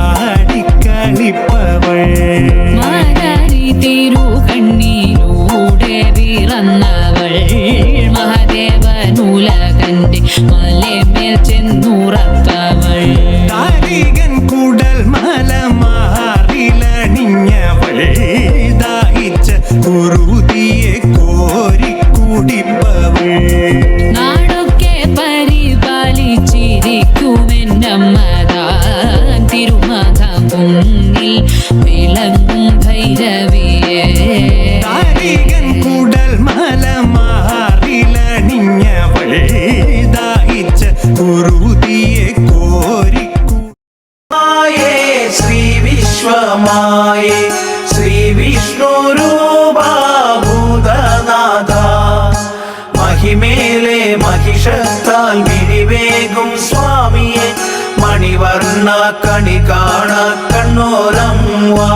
കൂടിയാടി കളിപ്പവൾ മാരാരി തിരു കണ്ണീരൂടെ പിറന്നവൾ മഹാദേവനുലകന്റെ മലമേൽ ചെന്നുറപ്പവൾ താരികൻ കുടൽ മല മാറിലണിഞ്ഞവൾ ദാഹിച്ച കുറുതിയെ കോരി ശ്രീ വിഷ്ണു രൂപഭൂതനാഥ മഹിമേലെ മഹിഷത്താൽ വിഴിവേകും സ്വാമിയെ. മണിവർണ കണി കാണ കണ്ണോരം വാ.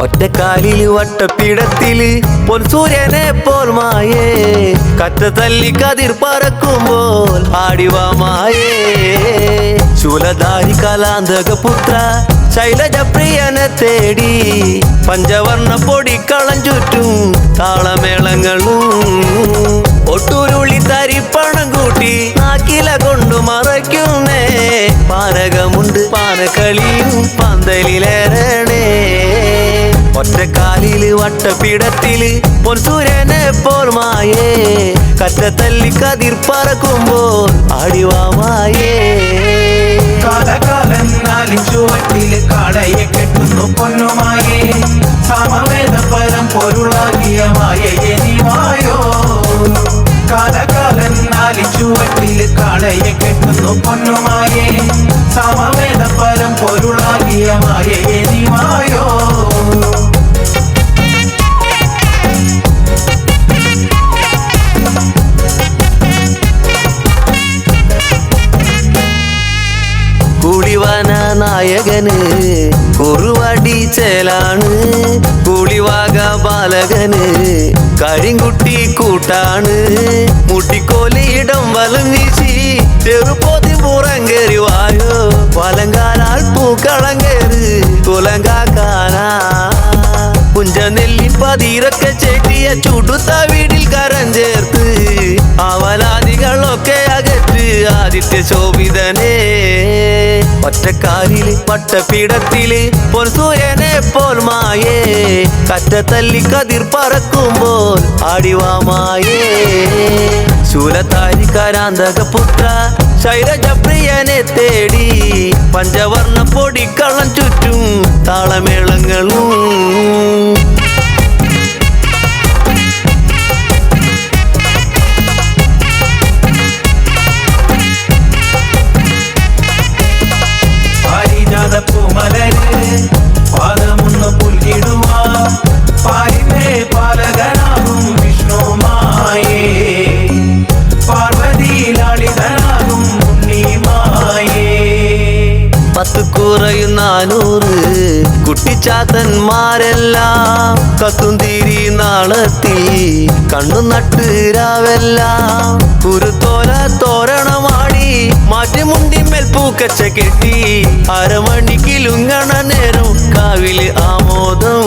ഒറ്റക്കാലിൽ വട്ടപ്പിടത്തിൽ പൊൻസൂര്യനെ പോൽ മായേ. കറ്റ തല്ലി കതിർ പറക്കുമ്പോൾ ആടിവാ മായേ. ശൂലധാരി കലാന്തക പുത്ര ശൈലജ പ്രിയനെ തേടി പഞ്ചവർണ പൊടിക്കളം ചുറ്റും താളമേളങ്ങളും ഒട്ടുരുളി തരിപ്പണം കൂട്ടി ആക്കില കൊണ്ടു മറയ്ക്കുന്നേ. പാനകമുണ്ട് പാനക്കളിയും പന്തലിലേറണേ. ഒറ്റക്കാലിൽ വട്ടപ്പിടത്തിൽ പൊൻസൂര്യനെ പോൽ മായേ. കറ്റ തല്ലി കതിർ പറക്കുമ്പോൾ ആടിവാ മായേ. കാലകാലം കെട്ടുന്നു പൊന്നുമായേ. സമവേദ പരം പൊരുളാകിയ മായയെ നീവായോ? കാലകാലൻ നാലിച്ചുവട്ടിൽ കാളയെ കെട്ടുന്നു പൊന്നുമായേ. സമവേദ പരം പൊരുളാകിയ മായയെ നീവായോ? നായകന് കുറുവടി ചേലാണ് കൂളിവാക ബാലകന് കരിങ്കുട്ടി കൂട്ടാണ് മുട്ടിക്കോലിയിടം വലം വീശി ചെറുപോതി പുറം കയറി വായോ വലങ്കാലാൽ പൂക്കളം കയറ് കുലങ്കാക്കാനാ കുഞ്ചനെല്ലി പതിരൊക്കെ ചേട്ടിയ ചുടുത്ത വീടിൽ കരം ചേർത്ത് അവലാദികളൊക്കെ അകറ്റ് ആദിത്യ ശോഭിതനെ. ഒറ്റക്കാലിൽ പട്ടപ്പീഠത്തിൽ പൊൻസൂര്യനെ പോൽ മായേ. കറ്റ തല്ലി കതിർ പറക്കുമ്പോൾ അടിവാമായേ ശൂലത്താരി കരാന്തക പുത്ര ശൈലജ പ്രിയനെ തേടി പഞ്ചവർണ പൊടിക്കള്ളം ചുറ്റും താളമേളങ്ങളും. നാനൂറ് കുട്ടിച്ചാത്തന്മാരെല്ലാം കത്തും തീരി നാളത്തിൽ കണ്ണു നട്ട് രാവെല്ലാം. ഒരു തോല തോരണമാടി മാറ്റിമുണ്ടിമേൽ പൂക്കച്ച കെട്ടി. അരമണിക്കിലുങ്ങണ നേരം കാവിൽ ആമോദം.